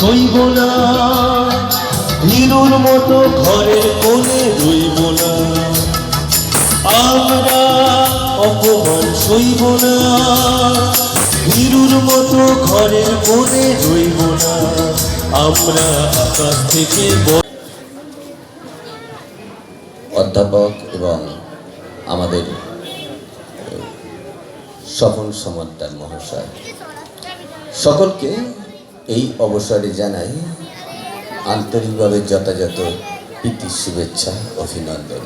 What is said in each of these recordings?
সইব না। ভীরুর মতো ঘরের কোণে রইব না। আমরা অপমান সইব না। ভীরুর মতো ঘরের কোণে রইব না। আমরা আকাশ থেকে অধ্যাপক এবং আমাদের স্বপন সমদ্দার মহাশয়। সকলকে এই অবসরে জানাই আন্তরিকভাবে যথাযথ প্রীতি, শুভেচ্ছা, অভিনন্দন।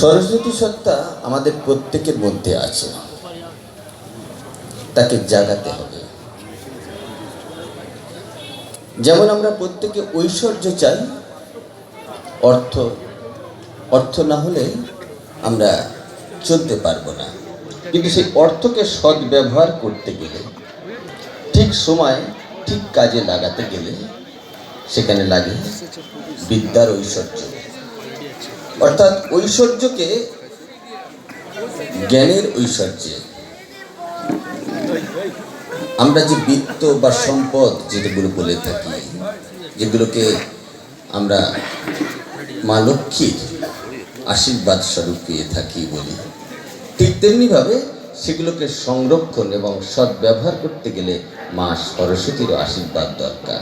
সরস্বতী সত্তা আমাদের প্রত্যেকের মধ্যে আছে। তাকে জাগাতে হবে। যেমন আমরা প্রত্যেকে ঐশ্বর্য চাই, অর্থ অর্থ না হলে আমরা চলতে পারব না। কিন্তু সেই অর্থকে সৎ ব্যবহার করতে গেলে, ঠিক সময়, ঠিক কাজে লাগাতে গেলে সেখানে লাগে বিদ্যার ঐশ্বর্য। অর্থাৎ ঐশ্বর্যকে জ্ঞানের ঐশ্বর্যে। আমরা যে বৃত্ত বা সম্পদ যেগুলো বলে থাকি, যেগুলোকে আমরা মা লক্ষ্মীর আশীর্বাদ স্বরূপ পেয়ে থাকি বলি ঠিক তেমনিভাবে সেগুলোকে সংরক্ষণ এবং সদ্ব্যবহার করতে গেলে মা সরস্বতীর আশীর্বাদ দরকার।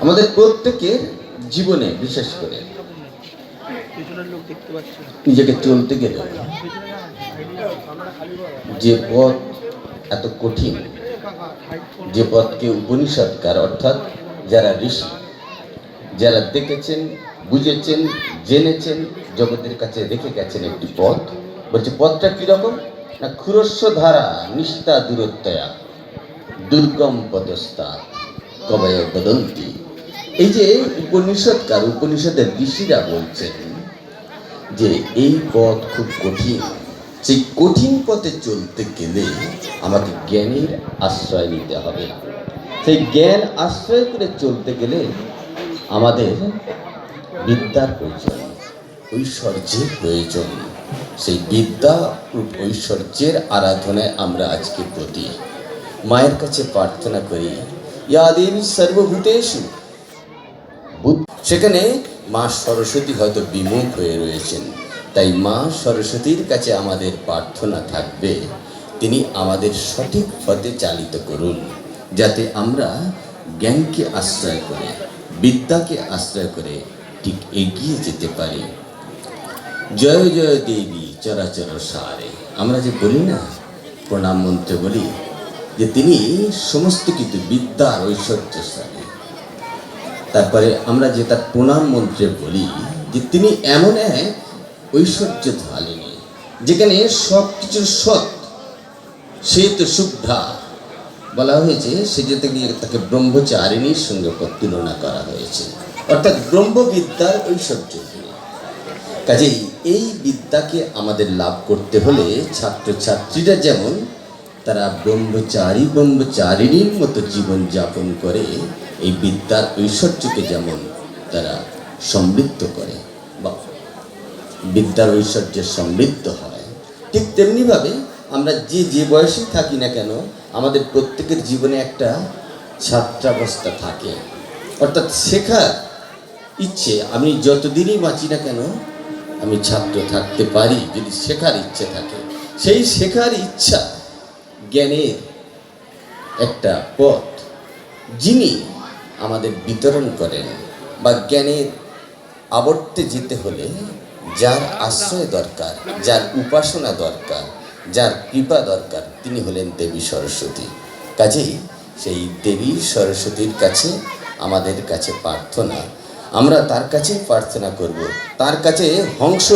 আমাদের প্রত্যেকের জীবনে, বিশেষ করে। নিজেকে চলতে গেলে। যে পথ এত কঠিন, যে পথকে উপনিষদকার অর্থাৎ যারা ঋষি, যারা দেখেছেন, বুঝেছেন, জেনেছেন, জগতের কাছে রেখে গেছেন একটি পথ বলছে, পথটা কীরকম? না, ক্ষুরস্ব ধারা, নিষ্ঠা, দূরত্বয়া। দুর্গম পদস্থা, কবয় বদন্তি। এই যে উপনিষদকার উপনিষদের ঋষিরা বলছেন যে এই পথ খুব কঠিন। সেই কঠিন পথে চলতে গেলে আমাকে জ্ঞানের আশ্রয় নিতে হবে। সেই জ্ঞান আশ্রয় করে চলতে গেলে আমাদের বিদ্যার প্রয়োজন। ঐশ্বর্যের প্রয়োজন। সেই বিদ্যা ঐশ্বর্যের আরাধনায় আমরা আজকে প্রতি মায়ের কাছে প্রার্থনা করি ইয়া দেবী সর্বভূতেষু। সেখানে মা সরস্বতী হয়তো বিমুখ হয়ে রয়েছেন। তাই মা সরস্বতীর কাছে আমাদের প্রার্থনা থাকবে, তিনি আমাদের সঠিক পথে চালিত করুন, যাতে আমরা জ্ঞানকে আশ্রয় করে, বিদ্যাকে আশ্রয় করে ঠিক এগিয়ে যেতে পারি। জয় জয় দেবী চরাচর সারে। আমরা যে বলি না, প্রণাম মন্ত্রে বলি, যে তিনি সমস্ত কিছু বিদ্যার ঐশ্বর্যশালী তারপরে আমরা যে তার প্রণাম মন্ত্রে বলি, যে তিনি এমন এক ঐশ্বর্য ধালিনী যেখানে সব কিছুর সৎ, সে তো শুদ্ধা বলা হয়েছে, সে গিয়ে তাকে ব্রহ্মচারিণীর সঙ্গে তুলনা করা হয়েছে। অর্থাৎ ব্রহ্মবিদ্যার ঐশ্বর্য তিনি। কাজেই এই বিদ্যাকে আমাদের লাভ করতে হলে ছাত্রছাত্রীরা যেমন তারা ব্রহ্মচারী ব্রহ্মচারিণীর মতো জীবন যাপন করে, এই বিদ্যার ঐশ্বর্যকে যেমন তারা সমৃদ্ধ করে বা বিদ্যার ঐশ্বর্যে সমৃদ্ধ হয়, ঠিক তেমনিভাবে আমরা যে যে বয়সে থাকি না কেন, আমাদের প্রত্যেকের জীবনে একটা ছাত্রাবস্থা থাকে। অর্থাৎ শেখার ইচ্ছে আমি যতদিনই বাঁচি না কেন আমি ছাত্র থাকতে পারি, যদি শেখার ইচ্ছে থাকে। সেই শেখার ইচ্ছা জ্ঞানের একটা পথ, যিনি আমাদের বিতরণ করেন বা জ্ঞানের আবর্তে যেতে হলে যার আশ্রয় দরকার, যার উপাসনা দরকার, যার কৃপা দরকার, তিনি হলেন দেবী সরস্বতী। কাজেই সেই দেবী সরস্বতীর কাছে, আমাদের কাছে প্রার্থনা আমরা তার কাছে প্রার্থনা করব। তার কাছে হংস